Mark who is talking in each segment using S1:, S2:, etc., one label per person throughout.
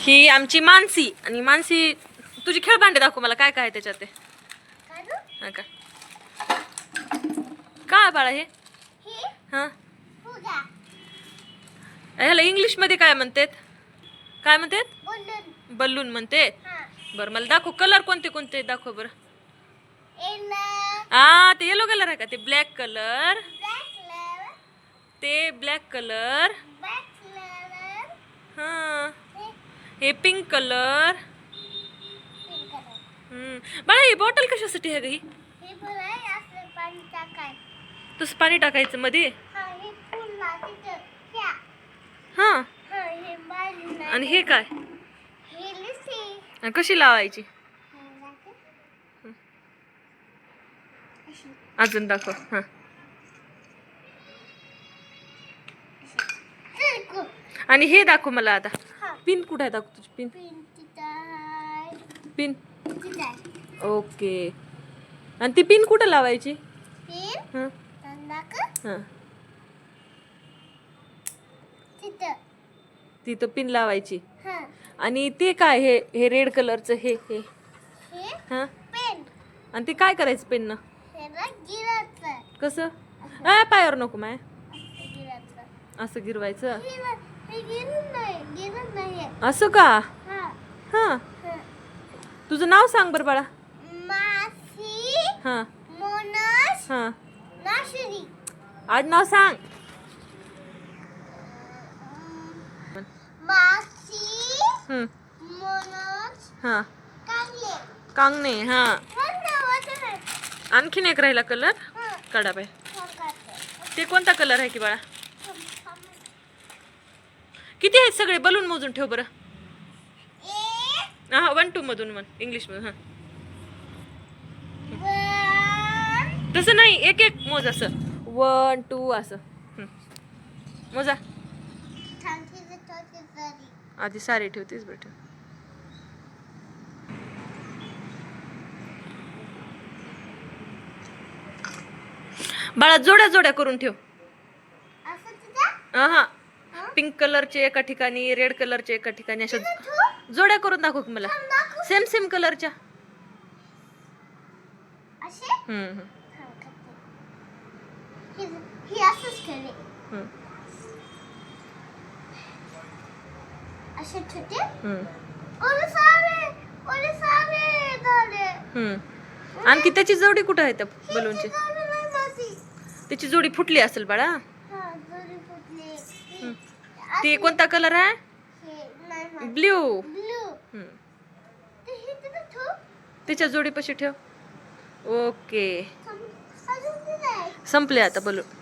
S1: ही आमची मानसी. आणि मानसी तुझी खेळभांडे दाखव मला काय काय आहे त्याच्यात ते? हा का? काय बाळा हे?
S2: हे?
S1: हा? ह्याला इंग्लिशमध्ये काय म्हणतात? काय म्हणतात?
S2: बोलून.
S1: म्हणते बरं मला दाखव कलर कोणते कोणते दाखव बरं. हा ते येलो कलर आहे का? ते ब्लॅक कलर.
S2: Black colour.
S1: ते ब्लॅक कलर. हा.
S2: हे
S1: पिंक कलर. बाळा ही बॉटल कशासाठी आहे ग ही?
S2: पाणी टाकाय
S1: तसं पाणी टाकायचं मध्ये
S2: हा हे
S1: हा.
S2: हा हे
S1: आणि हे काय?
S2: हे
S1: कशी लावायची? अजून दाखव हा. आणि हे दाखव मला आता. पिन कुठे आहे? दाखव तुझी पिन.
S2: पिन तिथं. आहे.
S1: पिन.
S2: तिथं आहे.
S1: ओके. आणि ती पिन कुठं लावायची?
S2: पिन?
S1: हा. हा.
S2: तिथं.
S1: तिथं पिन लावायची.
S2: हा.
S1: आणि ते काय हे हे रेड कलरचं हे हे.
S2: हे?
S1: हा.
S2: पेन.
S1: आणि ते काय करायचं पेननं?
S2: हे गिराचं
S1: कसं? आ पायावर नको माय.
S2: असं गिराचं
S1: असं गिरवायचं? असं का?
S2: हा.
S1: तुझं नाव सांग बरं बाळा.
S2: मासी
S1: हा.
S2: मोनस
S1: हा.
S2: नाशरी
S1: आडनाव सांग. हा. कांगणे. हा. आणखीन एक राहिला कलर? काढा
S2: सांगायचं.
S1: ते कोणता कलर आहे की बाळा. किती आहेत सगळे? बलून मोजून ठेव बरं. हा वन टू मधून वन इंग्लिश मधून हा. तसं नाही एक एक मोज असं. वन टू असं. मोजा. आधी सारे ठेवतेस बेटा बाळा जोड्या जोड्या करून ठेव? हा
S2: हा?
S1: पिंक कलरचे एका ठिकाणी रेड कलरचे एका ठिकाणी अशा? जोड्या करून दाखव मला. सेम सेम कलरच्या. आणखी त्याची जोडी कुठं आहे त्या बलूनची. त्याची जोडी फुटली असेल बाळा
S2: हा, दोरी फुटली.
S1: हम्म.
S2: हे-
S1: ती कोणता कलर आहे. ब्ल्यू
S2: ब्लू
S1: हम्म.
S2: ते तिथं ठेव.
S1: त्याच्या जोडीपाशी ठेव ओके. संपले आता बलून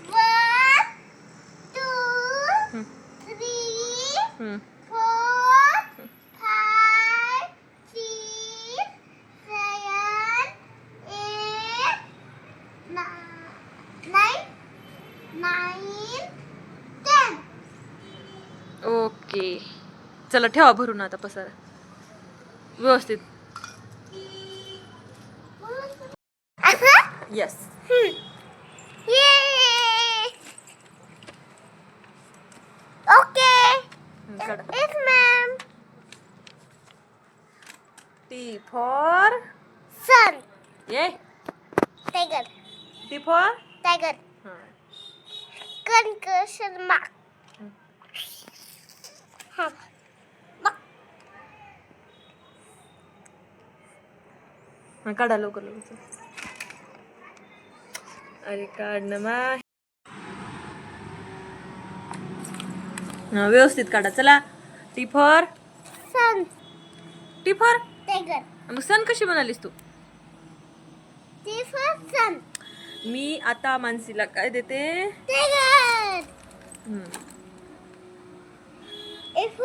S2: One,
S1: ओके चला ठेवा भरून आता पसारा व्यवस्थित? Yes
S2: Yes, ma'am.
S1: T for
S2: Sun.
S1: ये
S2: Tiger.
S1: T for
S2: Tiger. Kan Sharma हा.
S1: काढा लवकर लवकर. अरे काढ ना मा. व्यवस्थित काढा. चला. T for?
S2: Sun.
S1: T for?
S2: Tiger
S1: मग सण कशी म्हणालीस तू?
S2: टी फॉर सन.
S1: मी आता मानसीला काय देते?
S2: Tiger If